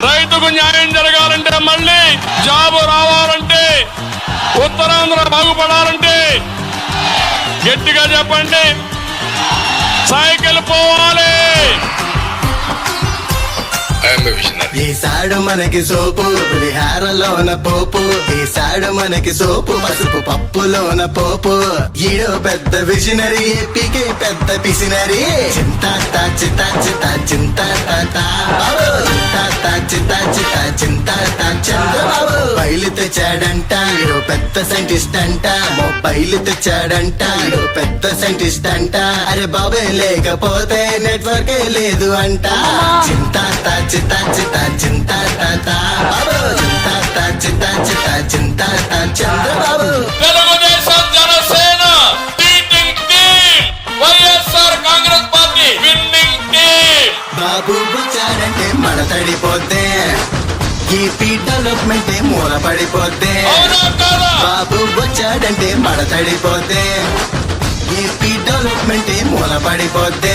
రైతుకు న్యాయం జరగాలంటే మళ్ళీ జాబు రావాలంటే ఉత్తరాంధ్ర బాగుపడాలంటే గట్టిగా చెప్పండి. సైకిల్ పోవాలి. ఈసాడు మనకి సోపు పులిహారలోన పోపు. ఈసాడు మనకి సోపు పసుపు పప్పులోన పోపు. ఈడో పెద్ద విజనరీ ఏపీకి పెద్ద పిసినరీ చింతా చితా చితా చితా చితా చంద్రబాబు. బయలు తెచ్చాడంట ఈడో పెద్ద సైంటిస్ట్ అంట. మొబైల్ తెచ్చాడంట ఈడో పెద్ద సైంటిస్ట్ అంట. అరే బాబే లేకపోతే నెట్వర్క్ లేదు అంట. చింతా తా చితా చితా చింతా తా తా బాబు. చింతా తా చితా చితా చింతా తా చంద్రబాబు. తెలుగుదేశం జనసేన టీటింగ్ టీమ్ ఏపీ డెవలప్మెంట్ మూల పడిపోతే అవునా కాదా? బాబు వచ్చాడంటే మడతడిపోతే. ఏపీ డెవలప్మెంట్ మూల పడిపోతే